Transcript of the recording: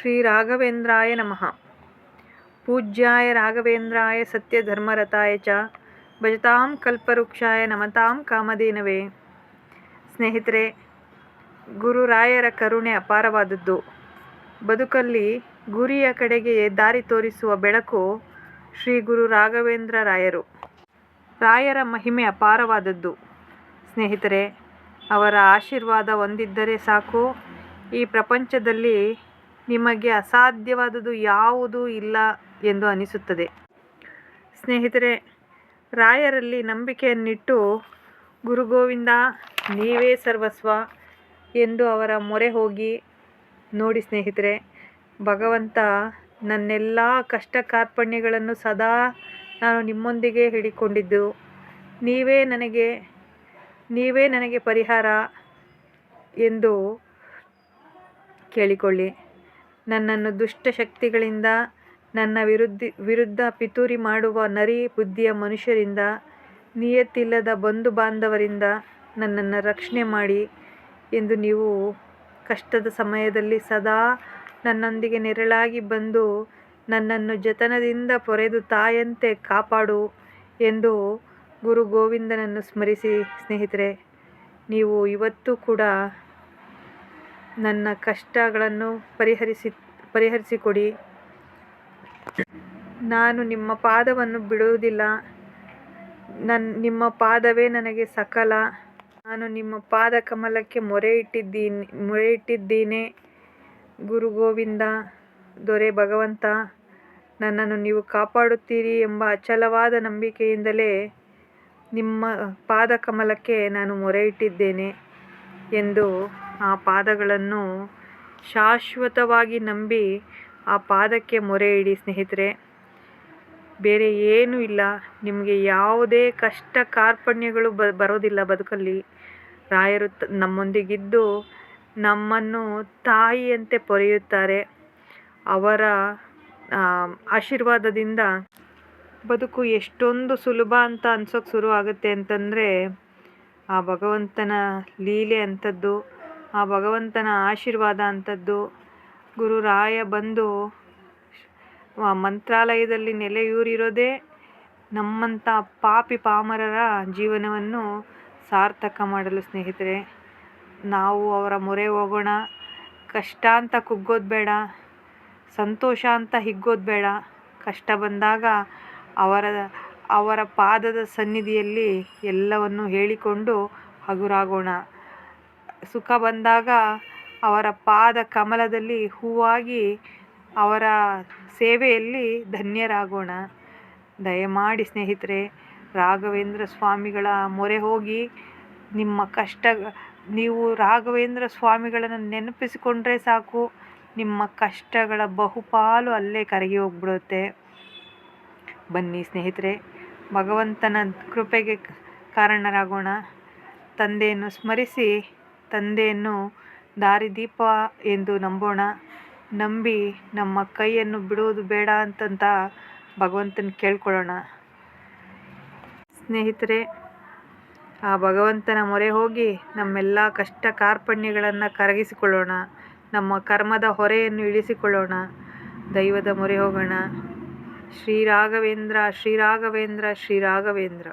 ಶ್ರೀ ರಾಘವೇಂದ್ರಾಯ ನಮಃ ಪೂಜ್ಯಾಯ ರಾಘವೇಂದ್ರಾಯ ಸತ್ಯಧರ್ಮರತಾಯ ಚ ಭಜತಾಂ ಕಲ್ಪವೃಕ್ಷಾಯ ನಮತಾಂ ಕಾಮಧೇನವೇ ಸ್ನೇಹಿತರೆ ಗುರುರಾಯರ ಕರುಣೆ ಅಪಾರವಾದದ್ದು. ಬದುಕಲ್ಲಿ ಗುರಿಯ ಕಡೆಗೆ ದಾರಿ ತೋರಿಸುವ ಬೆಳಕು ಶ್ರೀ ಗುರು ರಾಘವೇಂದ್ರ ರಾಯರು. ರಾಯರ ಮಹಿಮೆ ಅಪಾರವಾದದ್ದು. ಸ್ನೇಹಿತರೆ, ಅವರ ಆಶೀರ್ವಾದ ಹೊಂದಿದ್ದರೆ ಸಾಕು. ಈ ಪ್ರಪಂಚದಲ್ಲಿ ನಿಮಗೆ ಅಸಾಧ್ಯವಾದುದು ಯಾವುದೂ ಇಲ್ಲ ಎಂದು ಅನಿಸುತ್ತದೆ. ಸ್ನೇಹಿತರೆ, ರಾಯರಲ್ಲಿ ನಂಬಿಕೆಯನ್ನಿಟ್ಟು ಗುರು ಗೋವಿಂದ ನೀವೇ ಸರ್ವಸ್ವ ಎಂದು ಅವರ ಮೊರೆ ಹೋಗಿ, ನೋಡಿ ಸ್ನೇಹಿತರೆ, ಭಗವಂತ ನನ್ನೆಲ್ಲ ಕಷ್ಟ ಕಾರ್ಪಣ್ಯಗಳನ್ನು ಸದಾ ನಾನು ನಿಮ್ಮೊಂದಿಗೆ ಹಿಡಿಕೊಂಡಿದ್ದು. ನೀವೇ ನನಗೆ ನೀವೇ ನನಗೆ ಪರಿಹಾರ ಎಂದು ಕೇಳಿಕೊಳ್ಳಿ. ನನ್ನನ್ನು ದುಷ್ಟ ಶಕ್ತಿಗಳಿಂದ, ನನ್ನ ವಿರುದ್ಧ ವಿರುದ್ಧ ಪಿತೂರಿ ಮಾಡುವ ನರಿ ಬುದ್ಧಿಯ ಮನುಷ್ಯರಿಂದ, ನಿಯತ್ತಿಲ್ಲದ ಬಂಧು ಬಾಂಧವರಿಂದ ನನ್ನನ್ನು ರಕ್ಷಣೆ ಮಾಡಿ ಎಂದು ನೀವು ಕಷ್ಟದ ಸಮಯದಲ್ಲಿ ಸದಾ ನನ್ನೊಂದಿಗೆ ನೆರಳಾಗಿ ಬಂದು ನನ್ನನ್ನು ಜತನದಿಂದ ಪೊರೆದು ತಾಯಂತೆ ಕಾಪಾಡು ಎಂದು ಗುರು ಗೋವಿಂದನನ್ನು ಸ್ಮರಿಸಿ, ಸ್ನೇಹಿತರೆ, ನೀವು ಇವತ್ತೂ ಕೂಡ ನನ್ನ ಕಷ್ಟಗಳನ್ನು ಪರಿಹರಿಸಿ, ಪರಿಹರಿಸಿಕೊಡಿ. ನಾನು ನಿಮ್ಮ ಪಾದವನ್ನು ಬಿಡುವುದಿಲ್ಲ. ನನ್ನ ನಿಮ್ಮ ಪಾದವೇ ನನಗೆ ಸಕಲ. ನಾನು ನಿಮ್ಮ ಪಾದ ಕಮಲಕ್ಕೆ ಮೊರೆ ಇಟ್ಟಿದ್ದೀನಿ ಮೊರೆ ಇಟ್ಟಿದ್ದೀನಿ. ಗುರು ಗೋವಿಂದ, ದೊರೆ ಭಗವಂತ, ನನ್ನನ್ನು ನೀವು ಕಾಪಾಡುತ್ತೀರಿ ಎಂಬ ಅಚಲವಾದ ನಂಬಿಕೆಯಿಂದಲೇ ನಿಮ್ಮ ಪಾದ ಕಮಲಕ್ಕೆ ನಾನು ಮೊರೆ ಇಟ್ಟಿದ್ದೇನೆ ಎಂದು ಆ ಪಾದಗಳನ್ನು ಶಾಶ್ವತವಾಗಿ ನಂಬಿ ಆ ಪಾದಕ್ಕೆ ಮೊರೆ ಇಡಿ ಸ್ನೇಹಿತರೆ. ಬೇರೆ ಏನೂ ಇಲ್ಲ. ನಿಮಗೆ ಯಾವುದೇ ಕಷ್ಟ ಕಾರ್ಪಣ್ಯಗಳು ಬ, ಬರೋದಿಲ್ಲ ಬದುಕಲ್ಲಿ. ರಾಯರು ನಮ್ಮೊಂದಿಗಿದ್ದು ನಮ್ಮನ್ನು ತಾಯಿಯಂತೆ ಪೊರೆಯುತ್ತಾರೆ. ಅವರ ಆಶೀರ್ವಾದದಿಂದ ಬದುಕು ಎಷ್ಟೊಂದು ಸುಲಭ ಅಂತ ಅನ್ಸೋಕ್ಕೆ ಶುರು ಆಗುತ್ತೆ ಅಂತಂದರೆ ಆ ಭಗವಂತನ ಲೀಲೆ ಅಂಥದ್ದು. ಆ ಭಗವಂತನ ಆಶೀರ್ವಾದ ಅಂಥದ್ದು. ಗುರುರಾಯ ಬಂದು ಮಂತ್ರಾಲಯದಲ್ಲಿ ನೆಲೆಯೂರಿರೋದೇ ನಮ್ಮಂಥ ಪಾಪಿ ಪಾಮರರ ಜೀವನವನ್ನು ಸಾರ್ಥಕ ಮಾಡಲು ಸ್ನೇಹಿತರೆ, ನಾವು ಅವರ ಮೊರೆ ಹೋಗೋಣ. ಕಷ್ಟ ಅಂತ ಕುಗ್ಗೋದು ಬೇಡ, ಸಂತೋಷ ಅಂತ ಹಿಗ್ಗೋದು ಬೇಡ. ಕಷ್ಟ ಬಂದಾಗ ಅವರ ಅವರ ಪಾದದ ಸನ್ನಿಧಿಯಲ್ಲಿ ಎಲ್ಲವನ್ನು ಹೇಳಿಕೊಂಡು ಹಗುರಾಗೋಣ. ಸುಖ ಬಂದಾಗ ಅವರ ಪಾದ ಕಮಲದಲ್ಲಿ ಹೂವಾಗಿ ಅವರ ಸೇವೆಯಲ್ಲಿ ಧನ್ಯರಾಗೋಣ. ದಯಮಾಡಿ ಸ್ನೇಹಿತರೆ, ರಾಘವೇಂದ್ರ ಸ್ವಾಮಿಗಳ ಮೊರೆ ಹೋಗಿ ನಿಮ್ಮ ಕಷ್ಟ, ನೀವು ರಾಘವೇಂದ್ರ ಸ್ವಾಮಿಗಳನ್ನು ನೆನಪಿಸಿಕೊಂಡ್ರೆ ಸಾಕು. ನಿಮ್ಮ ಕಷ್ಟಗಳ ಬಹುಪಾಲು ಅಲ್ಲೇ ಕರಗಿ ಹೋಗ್ಬಿಡುತ್ತೆ. ಬನ್ನಿ ಸ್ನೇಹಿತರೆ, ಭಗವಂತನ ಕೃಪೆಗೆ ಕಾರಣರಾಗೋಣ. ತಂದೆಯನ್ನು ಸ್ಮರಿಸಿ ತಂದೆಯನ್ನು ದಾರಿದೀಪ ಎಂದು ನಂಬೋಣ. ನಂಬಿ ನಮ್ಮ ಕೈಯನ್ನು ಬಿಡುವುದು ಬೇಡ ಅಂತಂತ ಭಗವಂತನ ಕೇಳ್ಕೊಳ್ಳೋಣ. ಸ್ನೇಹಿತರೆ, ಆ ಭಗವಂತನ ಮೊರೆ ಹೋಗಿ ನಮ್ಮೆಲ್ಲ ಕಷ್ಟ ಕಾರ್ಪಣ್ಯಗಳನ್ನು ಕರಗಿಸಿಕೊಳ್ಳೋಣ. ನಮ್ಮ ಕರ್ಮದ ಹೊರೆಯನ್ನು ಇಳಿಸಿಕೊಳ್ಳೋಣ. ದೈವದ ಮೊರೆ ಹೋಗೋಣ. ಶ್ರೀ ರಾಘವೇಂದ್ರ ಶ್ರೀ ರಾಘವೇಂದ್ರ ಶ್ರೀ ರಾಘವೇಂದ್ರ.